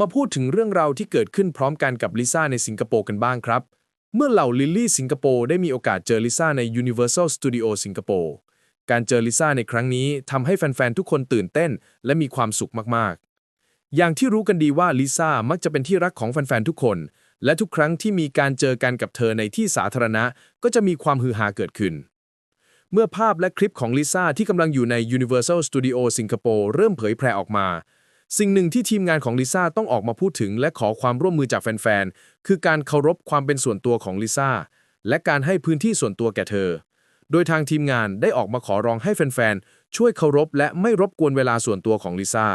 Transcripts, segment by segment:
มาพูดถึงเรื่องราวที่เกิดขึ้นพร้อมกันกับลิซ่าในสิงคโปร์กันบ้างครับ เมื่อเหล่าลิลลี่สิงคโปร์ได้มีโอกาสเจอลิซ่าใน Universal Studio สิงคโปร์การเจอลิซ่าในครั้งนี้ทำให้แฟน ๆ ทุกคนตื่นเต้น และมีความสุขมาก ๆ อย่างที่รู้กันดีว่าลิซ่ามักจะเป็นที่รักของแฟน ๆ ทุกคน และทุกครั้งที่มีการเจอกันกับเธอในที่สาธารณะ ก็จะมีความฮือฮาเกิดขึ้น เมื่อภาพและคลิปของลิซ่าที่กำลังอยู่ใน Universal Studio สิงคโปร์เริ่มเผยแพร่ออกมา สิ่งหนึ่งที่ทีมงานของลิซ่าต้องออกมาพูดถึง และขอความร่วมมือจากแฟนๆ คือการเคารพความเป็นส่วนตัวของลิซ่าและการให้พื้นที่ส่วนตัวแก่เธอ โดยทางทีมงานได้ออกมาขอร้องให้แฟนๆ ช่วยเคารพและไม่รบกวนเวลาส่วนตัวของลิซ่า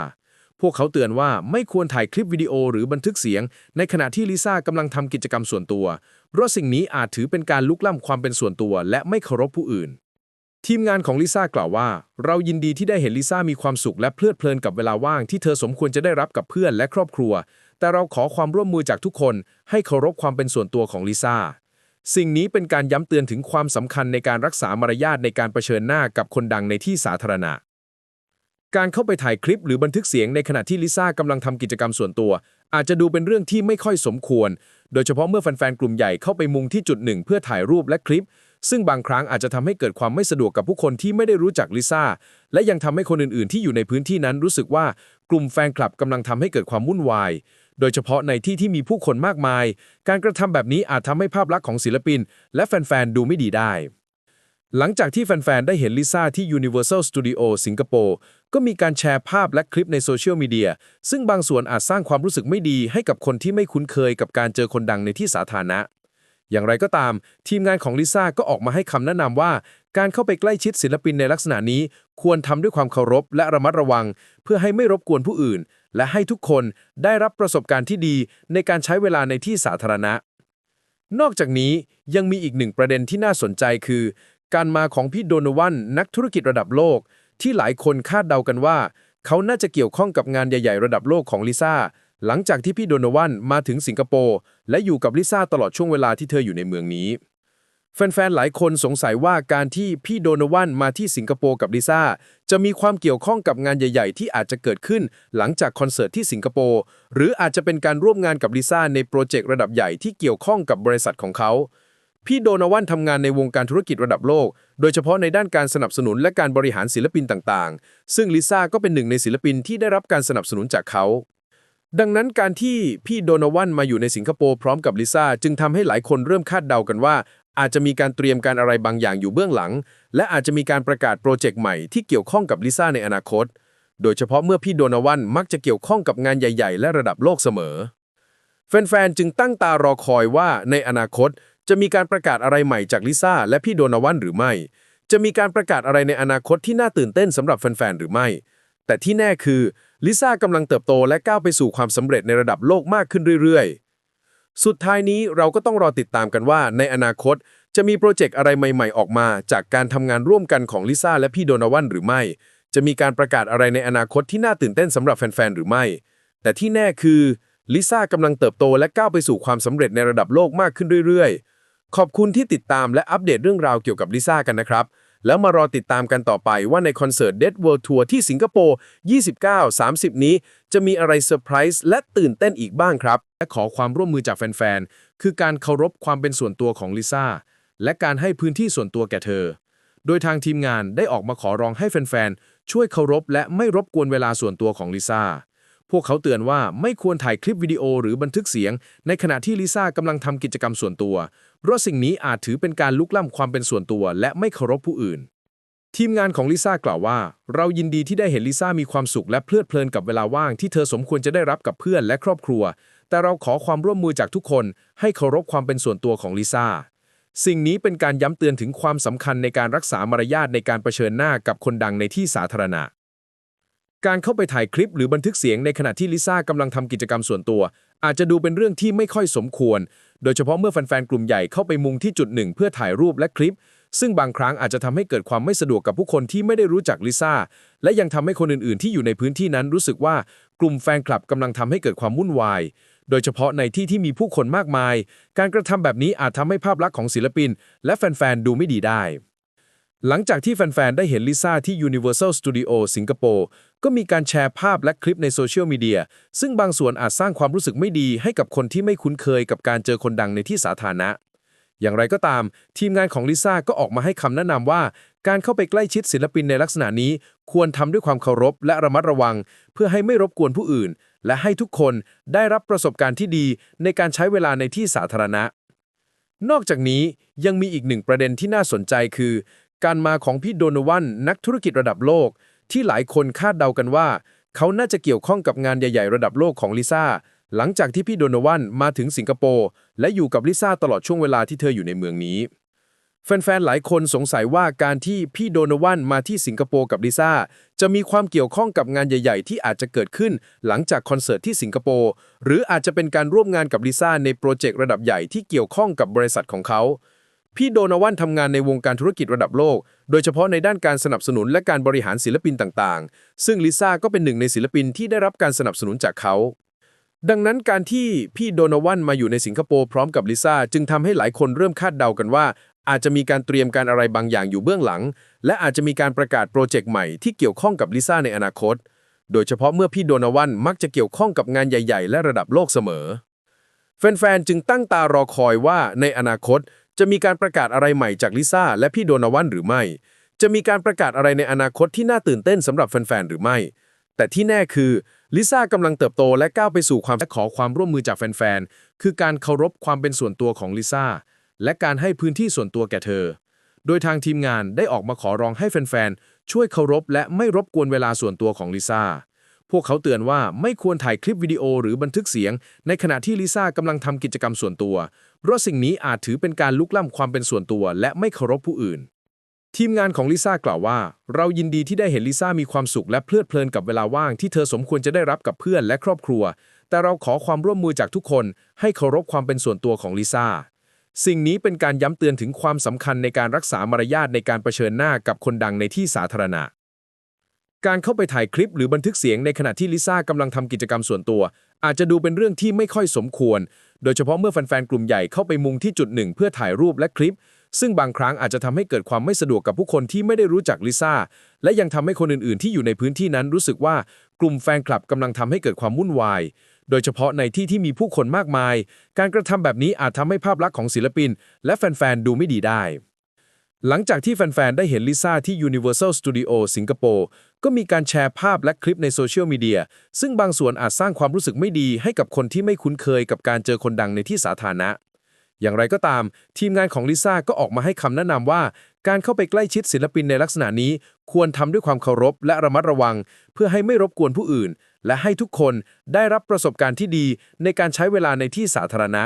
พวกเขาเตือนว่าไม่ควรถ่ายคลิปวิดีโอหรือบันทึกเสียง ในขณะที่ลิซ่ากำลังทำกิจกรรมส่วนตัว เพราะสิ่งนี้อาจถือเป็นการลุกล้ำความเป็นส่วนตัว และไม่เคารพผู้อื่น ทีมงานของลิซ่ากล่าวว่า เรายินดีที่ได้เห็นลิซ่ามีความสุขและเพลิดเพลินกับเวลาว่างที่เธอสมควรจะได้รับกับเพื่อนและครอบครัว แต่เราขอความร่วมมือจากทุกคน ให้เคารพความเป็นส่วนตัวของลิซ่าสิ่งนี้เป็นการย้ำเตือนถึงความสำคัญในการรักษามารยาทในการเผชิญหน้ากับคนดังในที่สาธารณะ การเข้าไปถ่ายคลิปหรือบันทึกเสียงในขณะที่ลิซ่ากำลังทำกิจกรรมส่วนตัว อาจจะดูเป็นเรื่องที่ไม่ค่อยสมควร โดยเฉพาะเมื่อแฟนๆกลุ่มใหญ่เข้าไปมุงที่จุดหนึ่งเพื่อถ่ายรูปและคลิป ซึ่งบางครั้งอาจจะทำให้เกิดความไม่สะดวกกับผู้คนที่ไม่ได้รู้จักลิซ่า และยังทำให้คนอื่นๆ ที่อยู่ในพื้นที่นั้นรู้สึกว่ากลุ่มแฟนคลับกำลังทำให้เกิดความวุ่นวาย โดยเฉพาะในที่ที่มีผู้คนมากมาย การกระทำแบบนี้อาจทำให้ภาพลักษณ์ของศิลปิน และแฟน ๆ ดูไม่ดีได้ หลังจากที่แฟน ๆ ได้เห็นลิซ่าที่ Universal Studio สิงคโปร์ ก็มีการแชร์ภาพและคลิปในโซเชียลมีเดีย ซึ่งบางส่วนอาจสร้างความรู้สึกไม่ดีให้กับคนที่ไม่คุ้นเคยกับการเจอคนดังในที่สาธารณะ อย่างไรก็ตาม ทีมงานของลิซ่าก็ออกมาให้คำแนะนำว่า การเข้าไปใกล้ชิดศิลปินในลักษณะนี้ ควรทำด้วยความเคารพและระมัดระวัง เพื่อให้ไม่รบกวนผู้อื่น และให้ทุกคนได้รับประสบการณ์ที่ดีในการใช้เวลาในที่สาธารณะ นอกจากนี้ยังมีอีกหนึ่งประเด็นที่น่าสนใจคือ การมาของพี่โดนวันนักธุรกิจระดับโลก ที่หลายคนคาดเดากันว่า เขาน่าจะเกี่ยวข้องกับงานใหญ่ ๆ ระดับโลกของลิซ่า หลังจากที่พี่โดนวันมาถึงสิงคโปร์และอยู่กับลิซ่าตลอดช่วงเวลาที่เธออยู่ในเมืองนี้ แฟนๆ หลายคนสงสัยว่าการที่พี่โดนวันมาที่สิงคโปร์กับลิซ่าจะมีความเกี่ยวข้องกับงานใหญ่ ๆ ที่อาจจะเกิดขึ้นหลังจากคอนเสิร์ตที่สิงคโปร์หรืออาจจะเป็นการร่วมงานกับลิซ่าในโปรเจกต์ระดับใหญ่ที่เกี่ยวข้องกับบริษัทของเขาพี่โดนวันทำงานในวงการธุรกิจระดับโลก โดยเฉพาะในด้านการสนับสนุนและการบริหารศิลปินต่างๆ ซึ่งลิซ่าก็เป็นหนึ่งในศิลปินที่ได้รับการสนับสนุนจากเขา ดังนั้นการที่พี่โดนวันมาอยู่ในสิงคโปร์พร้อมกับลิซ่าจึงทำให้หลายคนเริ่มคาดเดากันว่า อาจจะมีการเตรียมการอะไรบางอย่างอยู่เบื้องหลัง และอาจจะมีการประกาศโปรเจกต์ใหม่ที่เกี่ยวข้องกับลิซ่าในอนาคต โดยเฉพาะเมื่อพี่โดนวันมักจะเกี่ยวข้องกับงานใหญ่ๆ และระดับโลกเสมอ แฟนๆจึงตั้งตารอคอยว่าในอนาคตจะมีการประกาศอะไรใหม่จากลิซ่าและพี่โดนวันหรือไม่ จะมีการประกาศอะไรในอนาคตที่น่าตื่นเต้นสำหรับแฟนๆหรือไม่ แต่ที่แน่คือ ลิซ่ากำลังเติบโตและก้าวไปสู่ความสำเร็จในระดับโลกมากขึ้นเรื่อยๆ สุดท้ายนี้เราก็ต้องรอติดตามกันว่าในอนาคตจะมีโปรเจกต์อะไรใหม่ ๆ ออกมา จากการทำงานร่วมกันของลิซ่าและพี่โดนวันหรือไม่ จะมีการประกาศอะไรในอนาคตที่น่าตื่นเต้นสำหรับแฟนๆหรือไม่ แต่ที่แน่คือลิซ่ากำลังเติบโตและก้าวไปสู่ความสำเร็จในระดับโลกมากขึ้นเรื่อยๆ ขอบคุณที่ติดตามและอัปเดตเรื่องราวเกี่ยวกับลิซ่ากันนะครับ แล้วมารอติดตามกันต่อไปว่าในคอนเสิร์ต Dead World Tour ที่สิงคโปร์ 29-30 นี้ จะมีอะไรเซอร์ไพรส์และตื่นเต้นอีกบ้างครับ และขอความร่วมมือจากแฟน ๆ คือการเคารพความเป็นส่วนตัวของลิซ่าและการให้พื้นที่ส่วนตัวแก่เธอ โดยทางทีมงานได้ออกมาขอร้องให้แฟน ๆ ช่วยเคารพและไม่รบกวนเวลาส่วนตัวของลิซ่า พวกเขาเตือนว่าไม่ควรถ่ายคลิปวิดีโอหรือบันทึกเสียง ในขณะที่ลิซ่ากำลังทำกิจกรรมส่วนตัว เพราะสิ่งนี้อาจถือเป็นการลุกล้ำความเป็นส่วนตัว และไม่เคารพผู้อื่น ทีมงานของลิซ่ากล่าวว่า เรายินดีที่ได้เห็นลิซ่ามีความสุขและเพลิดเพลินกับเวลาว่างที่เธอสมควรจะได้รับกับเพื่อนและครอบครัว แต่เราขอความร่วมมือจากทุกคน ให้เคารพความเป็นส่วนตัวของลิซ่าสิ่งนี้เป็นการย้ำเตือนถึงความสำคัญในการรักษามารยาทในการเผชิญหน้ากับคนดังในที่สาธารณะ การเข้าไปถ่ายคลิปหรือบันทึกเสียงในขณะที่ลิซ่ากำลังทำกิจกรรมส่วนตัว อาจจะดูเป็นเรื่องที่ไม่ค่อยสมควร โดยเฉพาะเมื่อแฟนๆกลุ่มใหญ่เข้าไปมุงที่จุดหนึ่งเพื่อถ่ายรูปและคลิป ซึ่งบางครั้งอาจจะทำให้เกิดความไม่สะดวกกับผู้คนที่ไม่ได้รู้จักลิซ่าและยังทำให้คนอื่นๆ ที่อยู่ในพื้นที่นั้นรู้สึกว่ากลุ่มแฟนคลับกำลังทำให้เกิดความวุ่นวาย โดยเฉพาะในที่ที่มีผู้คนมากมาย การกระทำแบบนี้อาจทำให้ภาพลักษณ์ของศิลปิน และแฟนๆดูไม่ดีได้ หลังจากที่แฟนๆได้เห็นลิซ่าที่ Universal Studio สิงคโปร์ ก็มีการแชร์ภาพและคลิปในโซเชียลมีเดียซึ่งบางส่วนอาจสร้างความรู้สึกไม่ดีให้กับคนที่ไม่คุ้นเคยกับการเจอคนดังในที่สาธารณะ อย่างไรก็ตาม ทีมงานของลิซ่าก็ออกมาให้คำแนะนำว่า การเข้าไปใกล้ชิดศิลปินในลักษณะนี้ ควรทำด้วยความเคารพและระมัดระวัง เพื่อให้ไม่รบกวนผู้อื่น และให้ทุกคนได้รับประสบการณ์ที่ดีในการใช้เวลาในที่สาธารณะ นอกจากนี้ยังมีอีกหนึ่งประเด็นที่น่าสนใจคือ การมาของพี่โดนวันนักธุรกิจระดับโลก ที่หลายคนคาดเดากันว่า เขาน่าจะเกี่ยวข้องกับงานใหญ่ๆ ระดับโลกของลิซ่าหลังจากที่พี่โดนวันมาถึงสิงคโปร์และอยู่กับลิซ่าตลอดช่วงเวลาที่เธออยู่ในเมืองนี้ แฟนๆ หลายคนสงสัยว่าการที่พี่โดนวันมาที่สิงคโปร์กับลิซ่าจะมีความเกี่ยวข้องกับงานใหญ่ ๆ ที่อาจจะเกิดขึ้นหลังจากคอนเสิร์ตที่สิงคโปร์หรืออาจจะเป็นการร่วมงานกับลิซ่าในโปรเจกต์ระดับใหญ่ที่เกี่ยวข้องกับบริษัทของเขา พี่โดโนวันทำงานในวงการธุรกิจระดับโลก โดยเฉพาะในด้านการสนับสนุนและการบริหารศิลปินต่างๆ ซึ่งลิซ่าก็เป็นหนึ่งในศิลปินที่ได้รับการสนับสนุนจากเขา ดังนั้นการที่พี่โดโนวันมาอยู่ในสิงคโปร์พร้อมกับลิซ่าจึงทำให้หลายคนเริ่มคาดเดากันว่า อาจจะมีการเตรียมการอะไรบางอย่างอยู่เบื้องหลัง และอาจจะมีการประกาศโปรเจกต์ใหม่ที่เกี่ยวข้องกับลิซ่าในอนาคต โดยเฉพาะเมื่อพี่โดโนวันมักจะเกี่ยวข้องกับงานใหญ่ ๆ และระดับโลกเสมอ แฟนๆจึงตั้งตารอคอยว่าในอนาคต จะมีการประกาศอะไรใหม่จากลิซ่าและพี่โดนาวันหรือไม่ จะมีการประกาศอะไรในอนาคตที่น่าตื่นเต้นสำหรับแฟนๆหรือไม่ แต่ที่แน่คือลิซ่ากำลังเติบโตและก้าวไปสู่ความขอความร่วมมือจากแฟนๆคือการเคารพความเป็นส่วนตัวของลิซ่าและการให้พื้นที่ส่วนตัวแก่เธอ โดยทางทีมงานได้ออกมาขอร้องให้แฟนๆช่วยเคารพและไม่รบกวนเวลาส่วนตัวของลิซ่า พวกเขาเตือนว่าไม่ควรถ่ายคลิปวิดีโอหรือบันทึกเสียง ในขณะที่ลิซ่ากำลังทำกิจกรรมส่วนตัว เพราะสิ่งนี้อาจถือเป็นการลุกล้ำความเป็นส่วนตัว และไม่เคารพผู้อื่น ทีมงานของลิซ่ากล่าวว่า เรายินดีที่ได้เห็นลิซ่ามีความสุขและเพลิดเพลินกับเวลาว่างที่เธอสมควรจะได้รับกับเพื่อนและครอบครัว แต่เราขอความร่วมมือจากทุกคน ให้เคารพความเป็นส่วนตัวของลิซ่าสิ่งนี้เป็นการย้ำเตือนถึงความสำคัญในการรักษามารยาทในการเผชิญหน้ากับคนดังในที่สาธารณะ การเข้าไปถ่ายคลิปหรือบันทึกเสียงในขณะที่ลิซ่ากำลังทำกิจกรรมส่วนตัว อาจจะดูเป็นเรื่องที่ไม่ค่อยสมควร โดยเฉพาะเมื่อแฟนๆกลุ่มใหญ่เข้าไปมุงที่จุดหนึ่งเพื่อถ่ายรูปและคลิป ซึ่งบางครั้งอาจจะทำให้เกิดความไม่สะดวกกับผู้คนที่ไม่ได้รู้จักลิซ่าและยังทำให้คนอื่นๆ ที่อยู่ในพื้นที่นั้นรู้สึกว่ากลุ่มแฟนคลับกำลังทำให้เกิดความวุ่นวาย โดยเฉพาะในที่ที่มีผู้คนมากมาย การกระทำแบบนี้อาจทำให้ภาพลักษณ์ของศิลปิน และแฟนๆดูไม่ดีได้ หลังจากที่แฟน ๆ ได้เห็นลิซ่าที่ Universal Studio สิงคโปร์ก็มีการแชร์ภาพและคลิปในโซเชียลมีเดียซึ่งบางส่วนอาจสร้างความรู้สึกไม่ดีให้กับคนที่ไม่คุ้นเคยกับการเจอคนดังในที่สาธารณะ อย่างไรก็ตาม ทีมงานของลิซ่าก็ออกมาให้คำแนะนำว่า การเข้าไปใกล้ชิดศิลปินในลักษณะนี้ ควรทำด้วยความเคารพและระมัดระวัง เพื่อให้ไม่รบกวนผู้อื่น และให้ทุกคนได้รับประสบการณ์ที่ดีในการใช้เวลาในที่สาธารณะ